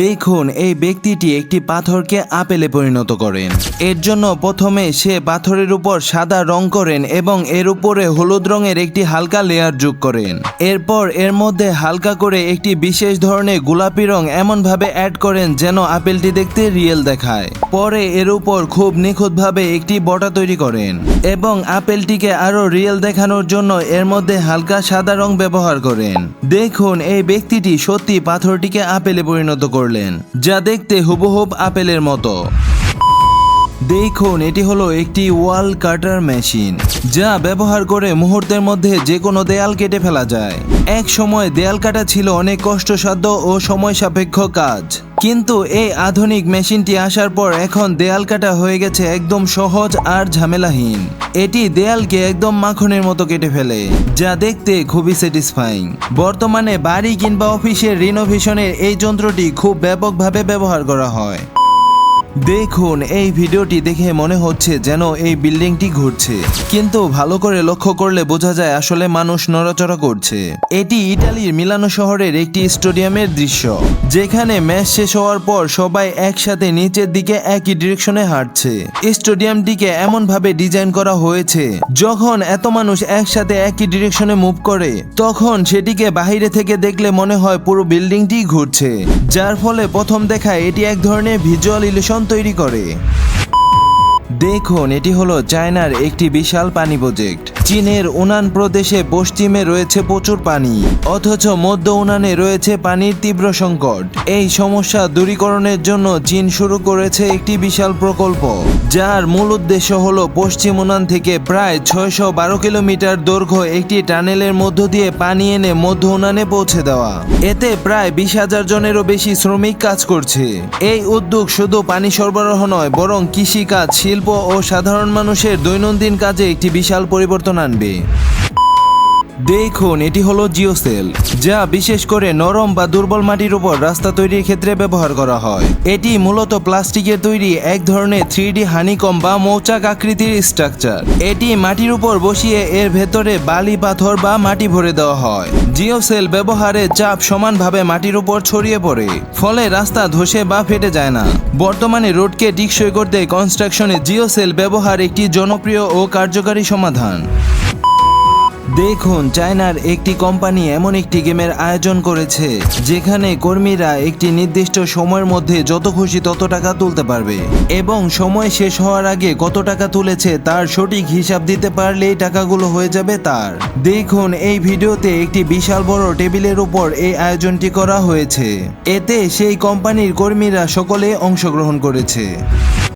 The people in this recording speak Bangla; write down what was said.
দেখুন, এই ব্যক্তিটি একটি পাথরকে আপেলে পরিণত করেন। এর জন্য প্রথমে সে পাথরের উপর সাদা রং করেন এবং এর উপরে হলুদ রঙের একটি হালকা লেয়ার যোগ করেন। এরপর এর মধ্যে হালকা করে একটি বিশেষ ধরনের গোলাপি রং এমনভাবে অ্যাড করেন যেন আপেলটি দেখতে রিয়েল দেখায়। পরে এর উপর খুব নিখুঁতভাবে একটি বটা তৈরি করেন এবং আপেলটিকে আরও রিয়েল দেখানোর জন্য এর মধ্যে হালকা সাদা রং ব্যবহার করেন। দেখুন, এই ব্যক্তিটি সত্যি পাথরটিকে আপেলে পরিণত করলেন যা দেখতে হুবহুব আপেলের মতো। দেখুন, এটি হলো একটি ওয়াল কাটার মেশিন, যা ব্যবহার করে মুহূর্তের মধ্যে যে কোনো দেয়াল কেটে ফেলা যায়। এক সময় দেয়াল কাটা ছিল অনেক কষ্টসাধ্য ও সময় সাপেক্ষ কাজ, কিন্তু এই আধুনিক মেশিনটি আসার পর এখন দেয়াল কাটা হয়ে গেছে একদম সহজ আর ঝামেলাহীন। এটি দেয়ালকে একদম মাখনের মতো কেটে ফেলে, যা দেখতে খুবই স্যাটিসফাইং। বর্তমানে বাড়ি কিংবা অফিসের রিনোভেশনের এই যন্ত্রটি খুব ব্যাপকভাবে ব্যবহার করা হয়। দেখুন, এই ভিডিওটি দেখে মনে হচ্ছে যেন এই বিল্ডিংটি ঘুরছে। কিন্তু ভালো করে লক্ষ্য করলে বোঝা যায় আসলে মানুষ নড়াচড়া করছে। এটি ইটালির মিলানো শহরের একটি স্টেডিয়ামের দৃশ্য, যেখানে ম্যাচ শেষ হওয়ার পর সবাই একসাথে নিচের দিকে একই ডিরেকশনে হাঁটছে। স্টেডিয়ামটিকে এমন ভাবে ডিজাইন করা হয়েছে, যখন এত মানুষ একসাথে একই ডিরেকশনে মুভ করে, তখন সেটিকে বাহিরে থেকে দেখলে মনে হয় পুরো বিল্ডিংটি ঘুরছে, যার ফলে প্রথম দেখায় এটি এক ধরনের ভিজুয়াল ইলিউশন তৈরি করে। দেখুন এটি হলো চায়নার একটি বিশাল পানি প্রজেক্ট। চীনের উনান প্রদেশে পশ্চিমে রয়েছে প্রচুর পানি, অথচ মধ্য উনানে রয়েছে পানির তীব্র সংকট। এই সমস্যা দূরীকরণের জন্য চীন শুরু করেছে একটি বিশাল প্রকল্প, যার মূল উদ্দেশ্য হল পশ্চিম উনান থেকে প্রায় ছয়শো বারো কিলোমিটার দৈর্ঘ্য একটি টানেলের মধ্য দিয়ে পানি এনে মধ্য উনানে পৌঁছে দেওয়া। এতে প্রায় বিশ হাজার জনেরও বেশি শ্রমিক কাজ করছে। এই উদ্যোগ শুধু পানি সরবরাহ নয়, বরং কৃষিকাজ, শিল্প ও সাধারণ মানুষের দৈনন্দিন কাজে একটি বিশাল পরিবর্তন আনবে দেখুন, এটি হলো জিওসেল, যা বিশেষ করে নরম বা দুর্বল মাটির উপর রাস্তা তৈরির ক্ষেত্রে ব্যবহার করা হয়। এটি মূলত প্লাস্টিকের তৈরি এক ধরনের থ্রি ডি হানিকম বা মৌচাক আকৃতির স্ট্রাকচার। এটি মাটির উপর বসিয়ে এর ভেতরে বালি, পাথর বা মাটি ভরে দেওয়া হয়। জিওসেল ব্যবহারে চাপ সমানভাবে মাটির উপর ছড়িয়ে পড়ে, ফলে রাস্তা ধসে বা ফেটে যায় না। বর্তমানে রোডকে টিকসই করতে কনস্ট্রাকশনে জিওসেল ব্যবহার একটি জনপ্রিয় ও কার্যকারী সমাধান। দেখুন, চায়নার একটি কোম্পানি এমন একটি গেমের আয়োজন করেছে, যেখানে কর্মীরা একটি নির্দিষ্ট সময়ের মধ্যে যত খুশি তত টাকা তুলতে পারবে। এবং সময় শেষ হওয়ার আগে কত টাকা তুলেছে তার সঠিক হিসাব দিতে পারলেই টাকাগুলো হয়ে যাবে তার। দেখুন, এই ভিডিওতে একটি বিশাল বড় টেবিলের উপর এই আয়োজনটি করা হয়েছে। এতে সেই কোম্পানির কর্মীরা সকলে অংশগ্রহণ করেছে।